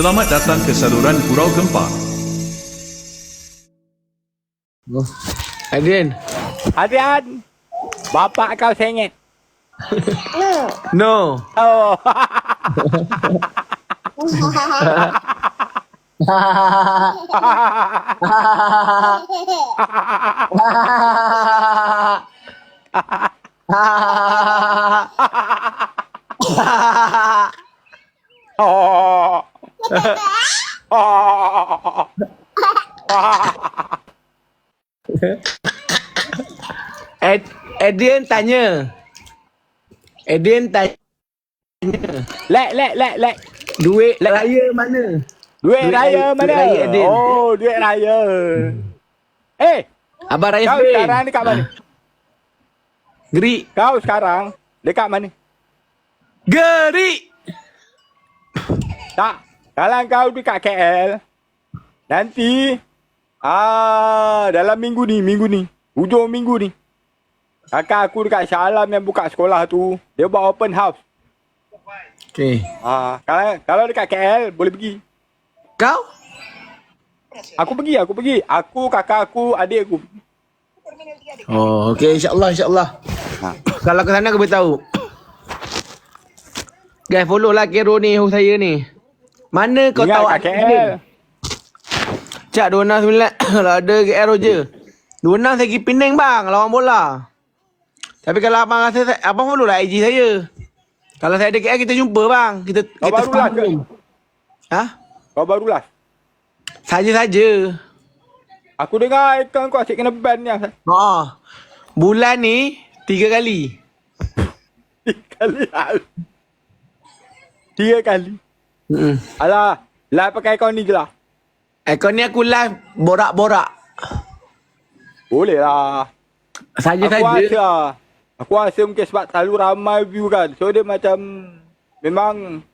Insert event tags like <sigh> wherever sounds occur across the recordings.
Selamat datang ke saluran Gurau Gempar. Adrian. Adrian, bapak kau sengit. <laughs> No. Oh. Oh. <laughs> <laughs> Oh. Ad, Adrian tanya. Adrian tanya. Lek, lek, lek, lek. Duit raya mana? Duit, Duit raya raya- mana? duit raya, Adin. oh, duit raya. Eh, Abang Raya kau sekarang dekat mana? Gerik. Kau sekarang dekat mana? Gerik. Tak. Kalau kau dekat KL, nanti ah dalam minggu ni, minggu ni, hujung minggu ni. Kakak aku dekat Shah Alam yang buka sekolah tu, dia buat open house. Okay. Ah, kalau kalau dekat KL boleh pergi. Kau? Aku pergi, aku pergi. Aku, kakak aku, adik aku. Oh, okay. InsyaAllah, insyaAllah. Kalau ke sana aku beritahu. Guys, follow lah Kero ni, host saya ni. Mana kau Ingat tahu kat KL. Cak 26 Kalau <coughs> ada KL je 26 saya pergi Penang bang Lawan bola Tapi kalau abang rasa saya- Abang follow lah IG saya Kalau saya ada KL kita jumpa bang Kita Kau kita baru lah ke? Ha? Kau baru lah. Saja-saja Aku dengar ikan kau asyik kena ban ni. Ha. Bulan ni Tiga kali <laughs> kali lah. Tiga kali. Mm-mm. Alah, lah pakai kau ni je lah. Akaun ni aku live Borak-borak Boleh lah. Aku Saja-saja rasa Aku rasa mungkin sebab terlalu ramai view kan. So dia macam memang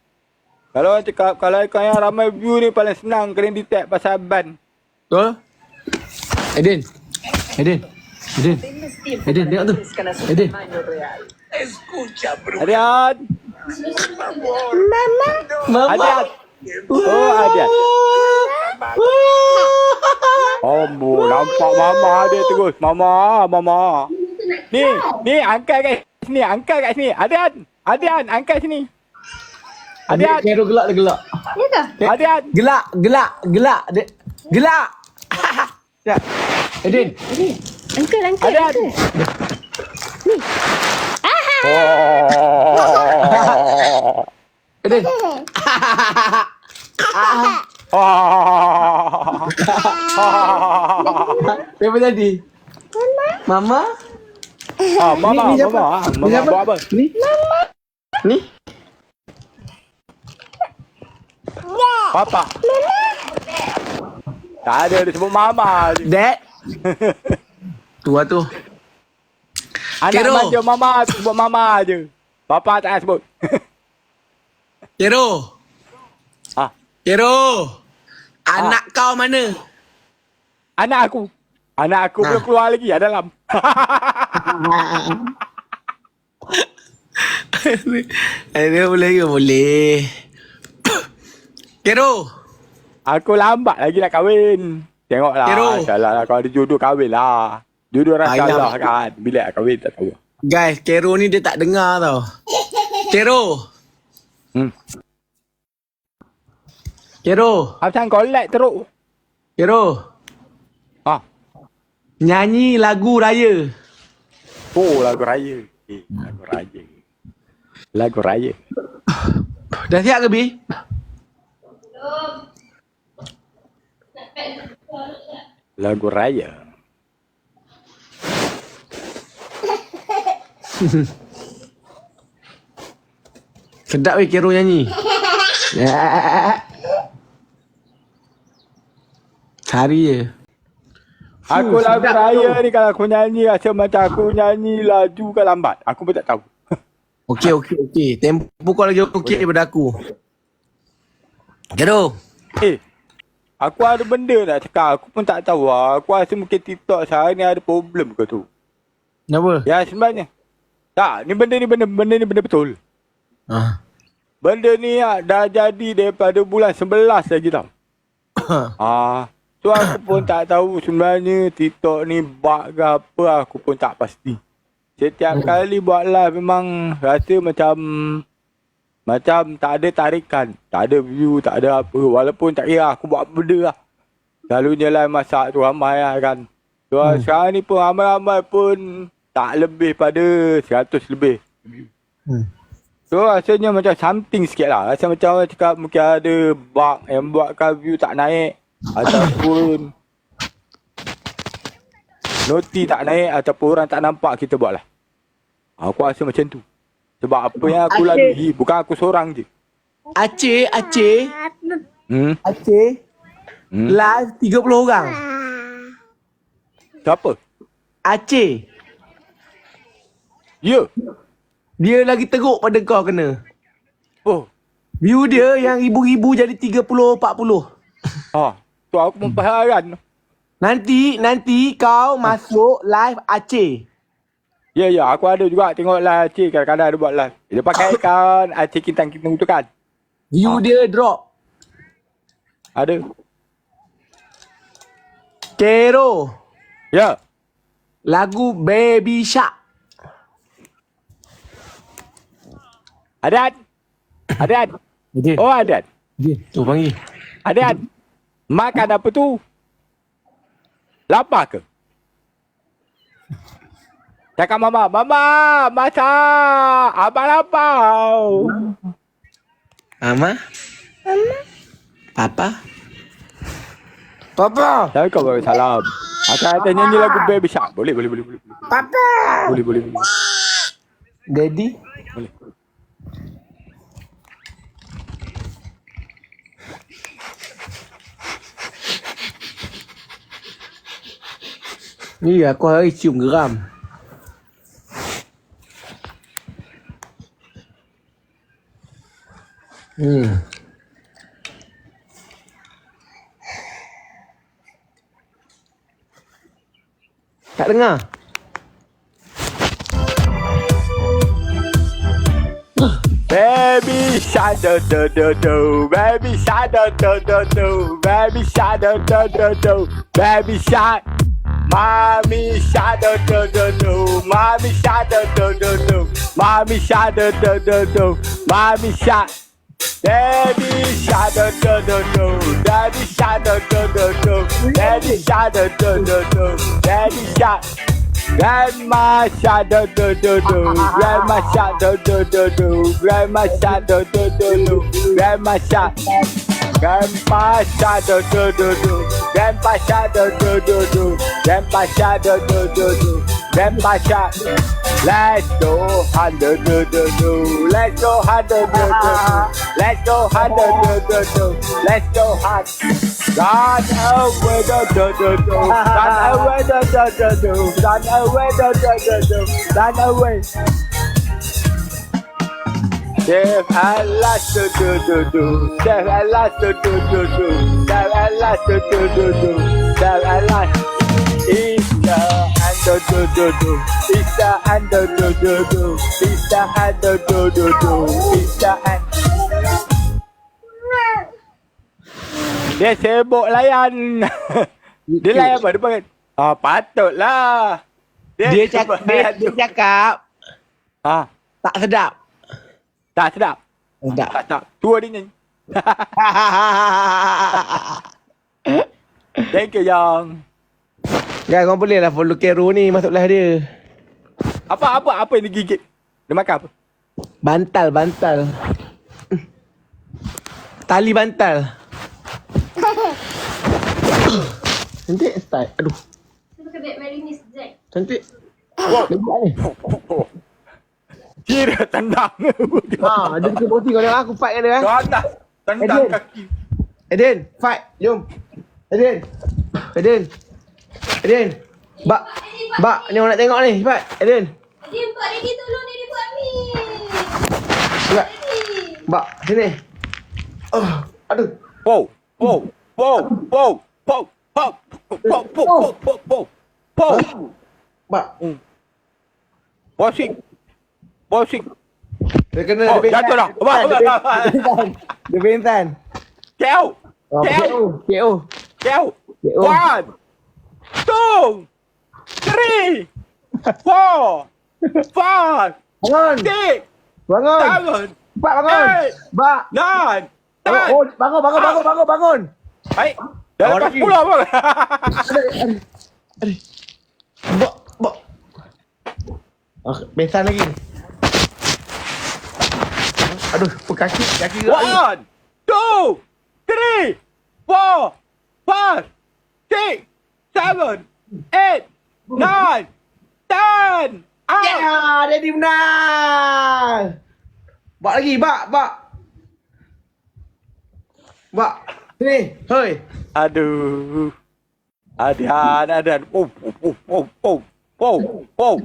kalau orang cakap kalau kau yang ramai view ni paling senang kena detect pasal ban. Betul? Eden Eden Eden Eden tengok tu Eden Adian. Mama Adian. Oh, Adian. Oh, bu, nampak mama dia terus. Mama, mama. Ni, ni angkat kat sini, angkat kat sini. Adian. Adian, angkat sini. Adian. Kero gelak dia gelak Adian. Gelak Gelak Gelak Gelak <laughs> Ya Ada. uncle. Oh. Eden Oh. Apa tadi? Mama Ah, mama, Ni- ni siapa? mama. Ah. Ni Mama siapa? buat apa? Ni Ni Papa. Tak ada, dia sebut mama je. Dad Tu tu Anak Kero. manja mama, sebut mama je. Papa tak sebut. <laughs> Kero ah, Kero Anak kau mana? anak aku. Anak aku Ah. belum keluar lagi, ada dalam. Ada <laughs> boleh ke? Boleh Kero Aku lambat lagi nak kahwin. Tengoklah. Kero. InsyaAllah lah. Kalau ada jodoh, kahwin lah. Jodoh rasa Ayam. Allah kan. Bila nak kahwin, tak tahu. Guys Kero ni dia tak dengar tau Kero Hmm. Kero Macam kau like teruk. Kero Ah. Nyanyi lagu raya Oh, lagu raya. Eh, lagu raya. Lagu raya. <sighs> Dah siap ke Bi? Lagu raya. <laughs> Sedap weh Kero nyanyi <laughs> Cari je Aku lagu raya ni kalau aku nyanyi rasa macam aku nyanyi laju ke lambat. Aku pun tak tahu. <laughs> Okey okey okey Tempo kau lagi okey daripada aku Kero Eh, aku ada benda nak cakap. Aku pun tak tahu lah. Aku rasa mungkin TikTok sekarang ni ada problem ke tu. Kenapa? Ya sebenarnya. Tak, ni benda ni benda, benda ni benda betul. Ah. Benda ni ah, dah jadi daripada bulan 11 lagi tau. <coughs> Ah, so aku pun tak tahu sebenarnya TikTok ni bug ke apa aku pun tak pasti. Setiap kali buat live memang rasa macam macam tak ada tarikan, tak ada view, tak ada apa. Walaupun tak kira aku buat benda lah. Selalunya live masak tu ramai lah kan. So hmm. sekarang ni pun ramai-ramai pun tak lebih pada 100 lebih. Hmm. So rasanya macam something sikit lah. Rasa macam orang cakap mungkin ada bug yang buatkan view tak naik. Ataupun noti tak naik ataupun orang tak nampak kita buat lah. Aku rasa macam tu. Sebab apa yang aku Aceh. lalui bukan aku seorang je. Aceh, Aceh, Hmm? Aceh. Hmm? Live 30 orang. Siapa? Aceh. Ya. Dia lagi teruk pada kau kena. Oh. View dia yang ribu-ribu jadi 30 40. Ha. Tu aku pun. Nanti nanti kau masuk live Aceh. Ya, ya. Aku ada juga tengok live Aceh. Kadang-kadang ada buat live. Dia pakai <coughs> akaun Aceh Kintang-Kintang tu kan? View dia drop. Ada. Kero. Ya. Lagu Baby Shark. Adat. Adat. Oh, Adat. Dia. Tu panggil. Adat. Makan apa tu? Lapar ke? Cakap mama, mama, masak. Abang lapar. Mama? Mama? Papa? Papa? Saya kau bagi salam. Akan ada nyanyi lagu Baby Shark. Boleh, boleh, boleh, boleh. Papa? Boleh, boleh, boleh. Daddy? Boleh. Như là có hơi chịu geram. ừ Tak dengar? Baby shark do do do do, baby shark do do do do, baby shark do do do do, baby shark. Mommy shark do do do mommy shark do do do mommy shark do do do mommy shark. Daddy shark do do do daddy shark do do do daddy shark do do do daddy shark. Grandma shark do do do grandma shark do do do grandma shark do do do grandma shark. Grandpa do do do do, grandpa shark do do do grandpa shark do do do grandpa shark. Let's go hunt do do do let's go hunt do do do let's go hunt do do do let's go hunt. Run away do do do do, run away do do do do, run away do do do do, run away. Save at last do do do do, save at last do do do do, save at last do do do do, save at last. Easter and do do do do, Easter and do do do do, Easter and do do do do, Easter and. Dia sibuk layan. dia layan apa? Dia panggil. Ah, patutlah. Dia, dia, layan dia tu. cakap Ah, tak sedap. Tak sedap. Sedap. Tak sedap. Tua dia nyanyi. <laughs> Thank you, Yang. Guys, kau boleh lah follow Kero ni masuk live dia. Apa, apa, apa yang dia gigit? Dia makan apa? Bantal, bantal. Tali bantal. <laughs> Cantik style. Aduh, Jack. cantik. Lagi ni. Kira tendang. <laughs> Ha, dia suka boxing kau tengok aku fight dengan dia. Kau eh. atas. Tendang kaki. Eden, fight. Jom. Eden. Eden. Eden. Bak. Bak, ni orang nak tengok ni. Cepat. Eden. Daddy, buat Daddy tolong Daddy buat ni. Cepat. Bak, sini. Oh, aduh. Wow. Wow. Wow. Wow. Wow. Wow. Wow. Wow. Wow. Wow. Wow. Bak. Bossing. Bossing. Dia kena Oh, dia jatuh dah. Abang, Dia abang, pingsan. Dia pingsan. KO. Oh, KO. KO. KO. One, two, three, four, five, Bangun. six, Bangun. seven, Bak bangun. Bak. nine, Oh, ten. oh, bangun, bangun, bangun, bangun, bangun. Baik. Dah Oh, lepas. 10 abang. Bak, bak. Ah, pingsan lagi. Aduh, kaki, kaki. One, two, three, four, five, six, seven, eight, nine, ten. Out. Ya, Daddy menang. Bak lagi, bak, bak. Bak. Sini, hoi. Aduh. Adian, adian. Oh, oh, oh, oh, oh, oh, oh,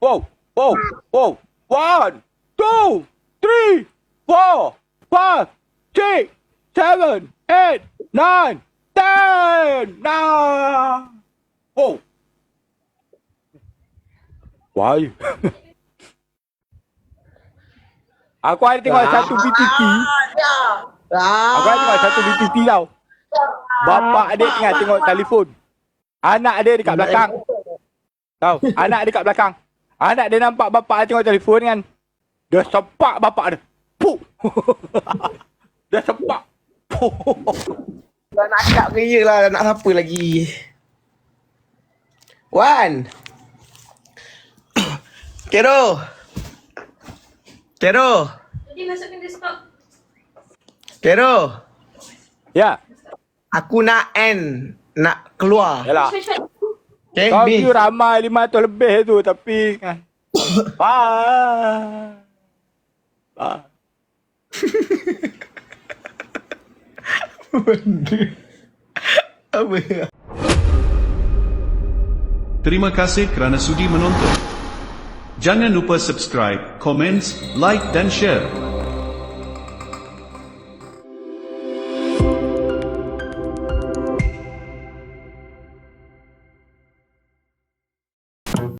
oh, oh, oh. One, two, three, four, five, six, seven, eight, nine, ten. Nah. Oh. Why? <laughs> Aku ada tengok satu BTT. Ah. Aku ada tengok satu BTT tau. Bapak adik tengah tengok telefon. Anak dia dekat belakang. Tahu? Anak dia dekat belakang. Anak dia nampak bapak dia tengok telefon kan. Dia sepak bapak dia. Puh. <laughs> dia sepak. Puh. Dah nak akak kerja lah, dah nak siapa lagi. Wan. <coughs> Kero. Kero. Jadi masukkan dia stop. Kero. Ya. Aku nak N. Nak keluar. Yalah. Okay, Kau tu ramai 500 lebih tu tapi <coughs> kan. Bye. Bye. Apa? Terima kasih kerana sudi menonton. Jangan lupa subscribe, komen, like dan share.